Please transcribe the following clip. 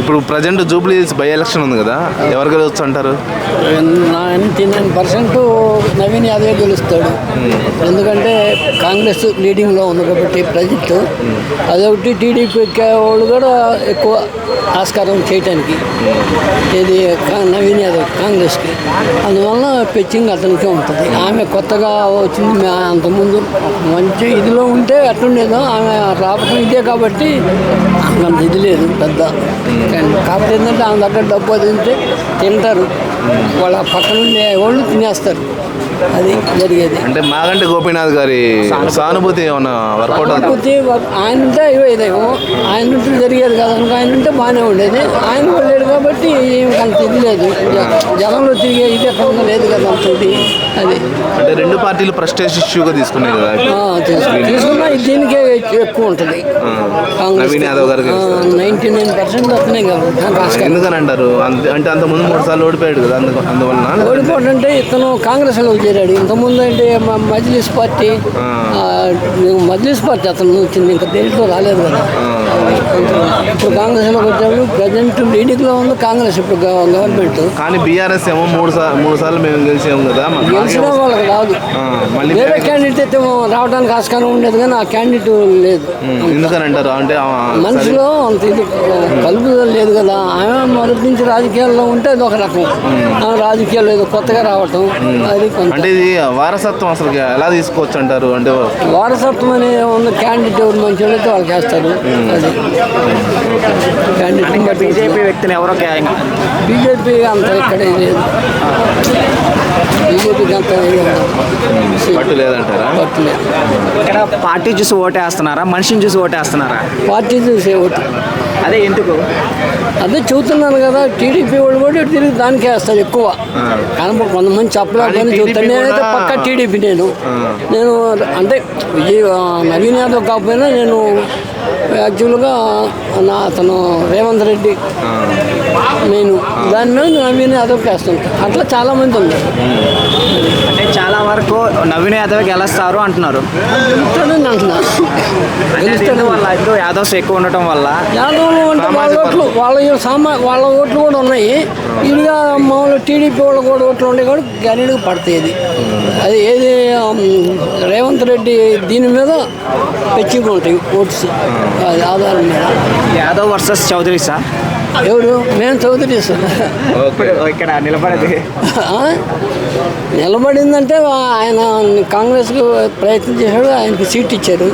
ఇప్పుడు present Jubilee Hills by election ఉంది కదా ఎవరు గెలవచ్చు అంటారు? నైంటీ నైన్ పర్సెంట్ నవీన్ యాదవే గెలుస్తాడు. ఎందుకంటే కాంగ్రెస్ లీడింగ్లో ఉంది కాబట్టి ప్రజెంట్. అదొకటి టీడీపీ వాళ్ళు కూడా ఎక్కువ ఆస్కారం చేయటానికి. ఇది నవీన్ యాదవ్ కాంగ్రెస్కి. అందువల్ల పిచ్చింగ్ అతనికే ఉంటుంది. ఆమె కొత్తగా వచ్చింది అంతకుముందు మంచి ఇదిలో ఉంటే అట్లుండేదో ఆమె రావటం ఇదే కాబట్టి అంత ఇది లేదు. పెద్ద. కాకపోతే ఏంటంటే ఆమె దగ్గర డబ్బు ఉంటే తింటారు. వాళ్ళ పక్కన ఉండే వాళ్ళు తినేస్తారు. అది జరిగేది. అంటే మాగంటి గోపీనాథ్ గారి సానుభూతి ఏమన్నా వర్కౌట్ వా- ఆయన ఉంటే ఇదేమో ఆయన ఉంటే జరిగేది కాదు ఆయన ఉంటే బాగానే ఉండేది. ఆయన వెళ్ళాడు కాబట్టి ఏం అంత ఇది లేదు జ- జనంలో తిరిగే ఇది ఎక్కడ లేదు కదా అది. అంటే రెండు పార్టీలు ప్రెస్టేజ్ ఇష్యూగా తీసుకున్నాయి కదా. ఆ, తీసుకు- తీసుకున్నా ఇది దీనికే ఎక్కువ ఉంటుంది. నవీన్ యాదవ్ గారికి నైంటీ నైన్ పర్సెంట్ అతనే కాదు ఎందుకని అంటారు అంటే అంత ముందు మూడు సార్లు ఓడిపోయాడు కదా అందు అందువలన? ఓడిపోవడం అంటే ఇతను కాంగ్రెస్లో చేరాడు. ఇంతకుముందు అంటే మజ్లిస్ పార్టీ మజ్లిస్ పార్టీ అతను వచ్చింది ఇంకా దేంట్లో రాలేదు కదా. ఇప్పుడు కాంగ్రెస్లోకి వచ్చాడు ప్రజెంట్ లీడింగ్లో ఉంది కాంగ్రెస్ ఇప్పుడు గవ- గవర్నమెంట్. కానీ బీఆర్ఎస్ ఏమో మూడు సార్లు మూడు సార్లు మేము గెలిచాము కదా గెలిచిన వాళ్ళకి రాదు. వేరే క్యాండిడేట్ అయితే రావడానికి ఆస్కారం ఉండేది కానీ ఆ క్యాండిడేట్ లేదు. ఎందుకని అంటారు? అంటే. మనిషిలో అంత ఇది కలుపుదల లేదు కదా. ఆమె మొదటి నుంచి రాజకీయాల్లో ఉంటే అది ఒక రకం. ఆమె రాజకీయాల్లో ఏదో కొత్తగా రావటం అది అంటే ఇది వారసత్వం అసలు ఎలా తీసుకోవచ్చు అంటారు? అంటే వారసత్వం అనే ఉన్న క్యాండిడేట్ ఎవరు మంచి అయితే వాళ్ళకి వేస్తారు అది. క్యాండిడేట్ బీజేపీ వ్యక్తిని ఎవరో బీజేపీ అంత ఇక్కడ లేదు. బీజేపీకి అంత పట్టు లేదంటారా? పట్టలేదు ఇక్కడ పార్టీ చూసి ఓటేస్తున్నారా? మనిషిని చూసి ఓటేస్తున్నారా? పార్టీ చూసే ఓటు అదే ఎందుకు? అదే చెబుతున్నాను కదా టీడీపీ వాళ్ళు కూడా తిరిగి దానికే వేస్తారు ఎక్కువ. కనుక కొంతమంది చెప్పలేకపోయినా కానీ చెబుతాను TDP నేనైతే పక్క టీడీపీ నేను. నేను అంటే నవీన్ యాదవ్ కాకపోయినా నేను యాక్చువల్గా నా అతను రేవంత్ రెడ్డి నేను. దాని మీద నవీన్ యాదవ్కి వేస్తుంటాను అట్లా చాలామంది ఉన్నారు. అంటే చాలా వరకు నవీన్ యాదవ్ గెలుస్తారు అంటున్నారు. గెలుస్తాడని అంటున్నా. అంటే అది గెలుస్తాడు ఎందుకు వల్ల ఇద్దరు యాదవ్స్ ఎక్కువ ఉండటం వల్ల? యాదవులు అంటే వాళ్ళ ఓట్లు వాళ్ళ సామా వాళ్ళ ఓట్లు కూడా ఉన్నాయి. ఇదిగా మామూలు టీడీపీ వాళ్ళ కూడా ఓట్లు ఉన్నాయి కూడా గ్యారెంటీగా పడతాయి ఇది అది ఏది రేవంత్ రెడ్డి దీని మీద పెచ్చిగా ఉంటాయి ఓట్స్. అది ఆధారం మీద. Yadav versus Chowdary sir. ఎవరు? మేము చౌదరి ఓకే ఇక్కడ నిలబడేది. నిలబడిందంటే ఆయన కాంగ్రెస్కి ప్రయత్నం చేశాడు ఆయనకి సీట్ ఇచ్చారు.